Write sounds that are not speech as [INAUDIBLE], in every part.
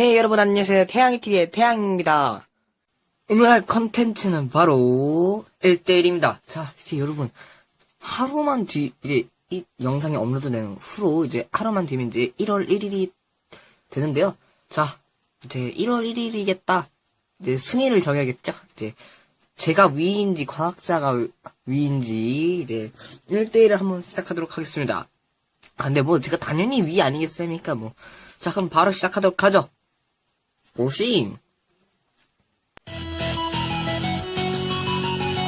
네, 여러분 안녕하세요. 태양이TV의 태양입니다. 오늘 할 컨텐츠는 바로 1대1입니다. 자, 이제 여러분, 하루만 뒤, 이제 이 영상이 업로드된 후로 이제 하루만 뒤면 이제 1월 1일이 되는데요. 자, 이제 1월 1일이겠다. 이제 순위를 정해야겠죠? 이제 제가 위인지 과학자가 위인지 이제 1대1을 한번 시작하도록 하겠습니다. 아, 근데 뭐 제가 당연히 위 아니겠습니까? 뭐. 자, 그럼 바로 시작하도록 하죠. 오싱.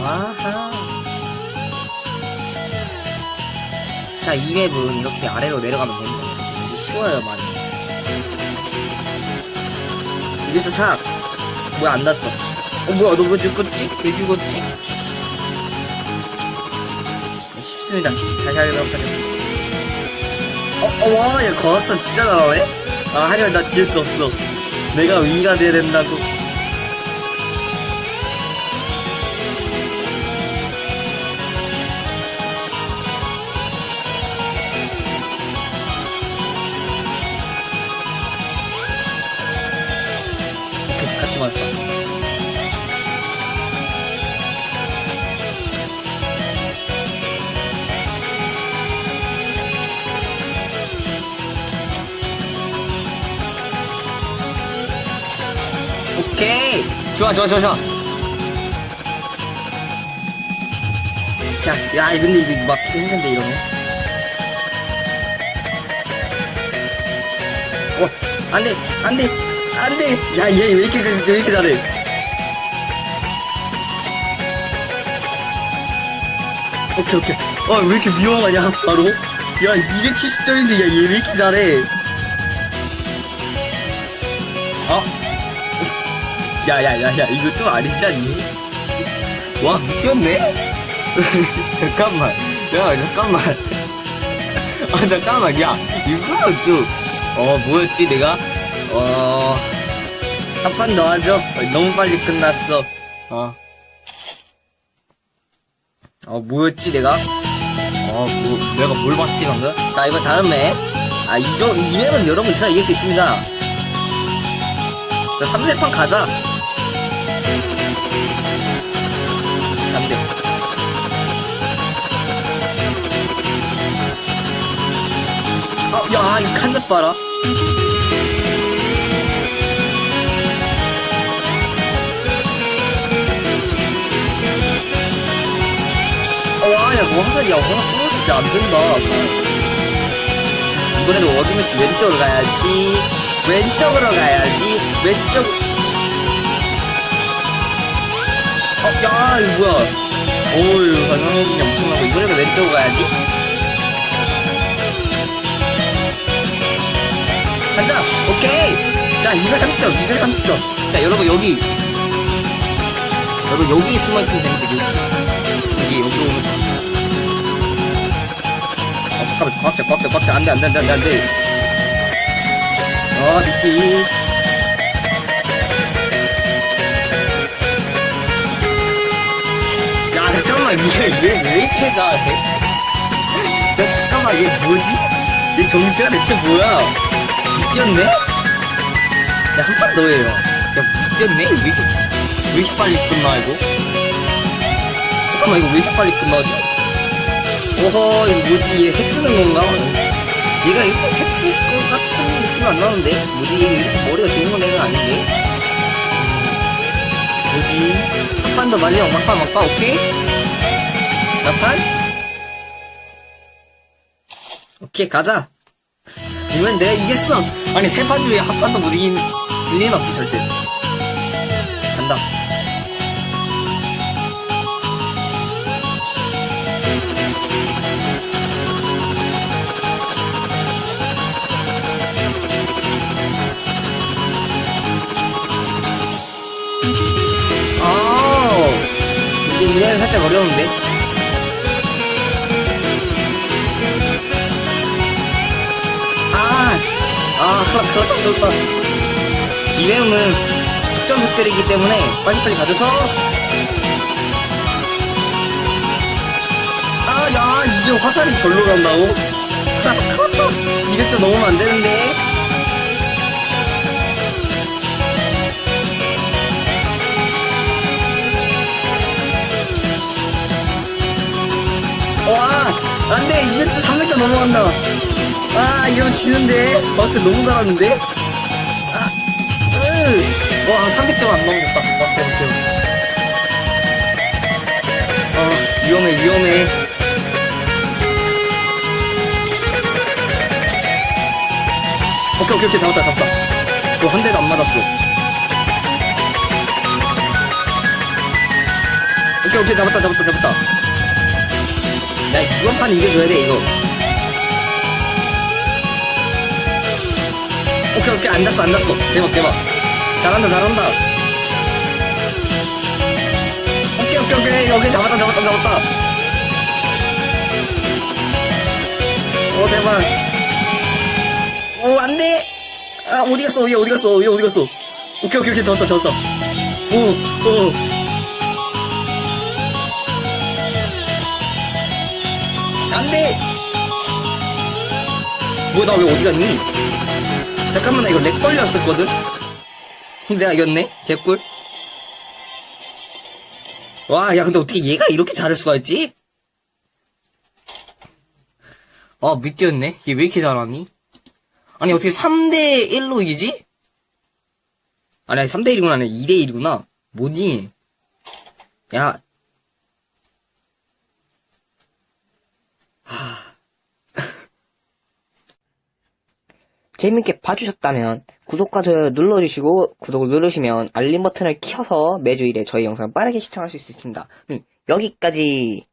아하. 자, 이 맵은 이렇게 아래로 내려가면 됩니다. 이게 쉬워요, 많이. 여기서 삽. 뭐야, 안 났어. 어, 뭐야, 너왜 죽었지? 왜 죽었지? 네, 쉽습니다. 다시 하도록 하겠습니다. 어, 어, 와, 얘 과학자 진짜 잘하네? 아, 하지만 나 질 수 없어. 내가 위가 돼야 된다고. 같이 맞다. 좋아, 좋아, 좋아, 좋아. 자, 야, 근데 이거 막 힘든데, 이러면. 어, 안 돼, 안 돼, 안 돼. 야, 얘 왜 이렇게, 왜 이렇게 잘해? 오케이, 오케이. 어, 왜 이렇게 위험하냐, 바로? 야, 270점인데, 야, 얘 왜 이렇게 잘해? 어? 야야야야 이거 좀 아니지 않니? 와 미쳤네? [LAUGHS] 잠깐만. 야 잠깐만. 아 잠깐만. 야 이거 좀어 뭐였지 내가? 어... 한 판 더 하죠? 어, 너무 빨리 끝났어. 어. 어 뭐였지 내가? 어 뭐, 내가 뭘 봤지 방금? 자 이번 다음 맵 아 이정 이 맵은 여러분 제가 이길 수 있습니다. 자 3세판 가자. 어, 야, 이 칸잡 봐라. 어, 와, 야, 뭐 화살이야. 뭐가 쓰러지지. 자, 이번에도 어김없이 왼쪽으로 가야지. 왼쪽으로 가야지. 왼쪽. 어, 야, 이거 뭐야. 어유 반응이 엄청나고, 이번에도 왼쪽으로 가야지. 간다! 오케이! 자, 230점, 230점. 자, 여러분, 여기. 여러분, 여기 숨어 있으면 여기. 이제 여기로 오면. 아, 잠깐만, 꽉 차, 꽉 차, 꽉 차. 안 돼, 안 돼, 안 돼, 안 돼, 안 돼. 아, 미끼. 잠깐만 이게 왜, 왜 이렇게 잘해? 야 잠깐만 얘 뭐지? 얘 정치가 대체 뭐야? 미쳤네? 야한판 더 해요 야 미쳤네? 왜 이렇게 왜 이렇게 빨리 끝나 이거? 잠깐만 이거 왜 이렇게 빨리 끝나지? 오호 이거 뭐지 얘 핵쓰는 건가? 얘가 이렇게 핵쓸 것 같은 느낌 안 나는데? 뭐지 얘 머리가 좋은 건 애는 아닌데? 뭐지? 한판더 마지막 막판 막판 오케이? 막판? 오케이 가자 이건 내가 이겼어 아니 세 판 중에 한 판도 못 이긴 리는 없지 절대 간다 이래는 살짝 어려운데 아, 아, 그렇다, 그렇다. 이 내용은 속전속결이기 때문에 빨리빨리 가줘서. 아, 야, 이게 화살이 절로 간다고? [LAUGHS] 이것 좀 넘으면 안 되는데. 와, 안 돼. 이벤트 300점 넘어간다. 아, 이러면 지는데. 마트 너무 잘하는데? 아, 으. 와, 300점 안 넘겼다. 와, 대박, 대박. 아, 위험해, 위험해. 오케이, 오케이, 오케이. 잡았다, 잡았다. 어, 한 대도 안 맞았어. 오케이, 오케이. 잡았다, 잡았다, 잡았다. 야, 이번 판 이겨줘야 돼, 이거. 오케이, 오케이. 안 났어, 안 났어. 대박, 대박. 잘한다, 잘한다. 오케이, 오케이, 오케이. 오케이, 잡았다, 잡았다, 잡았다. 오, 제발. 오, 안 돼! 아, 어디 갔어? 얘 어디 갔어? 얘 어디 갔어? 오케이, 오케이, 오케이. 잡았다, 잡았다. 오, 오. 안 돼! 뭐야, 나 왜 어디 갔니? 잠깐만, 나 이거 렉 걸렸었거든? 근데 [LAUGHS] 내가 이겼네? 개꿀? 와, 야, 근데 어떻게 얘가 이렇게 잘할 수가 있지? 아, 믿겼네? 얘 왜 이렇게 잘하니? 아니, 어떻게 3대1로 이기지? 아니 3대1이구나. 아니, 2대1이구나. 뭐니? 야. 재밌게 봐주셨다면 구독과 좋아요 눌러주시고 구독을 누르시면 알림 버튼을 켜서 매주 일에 저희 영상을 빠르게 시청할 수 있습니다. 음, 여기까지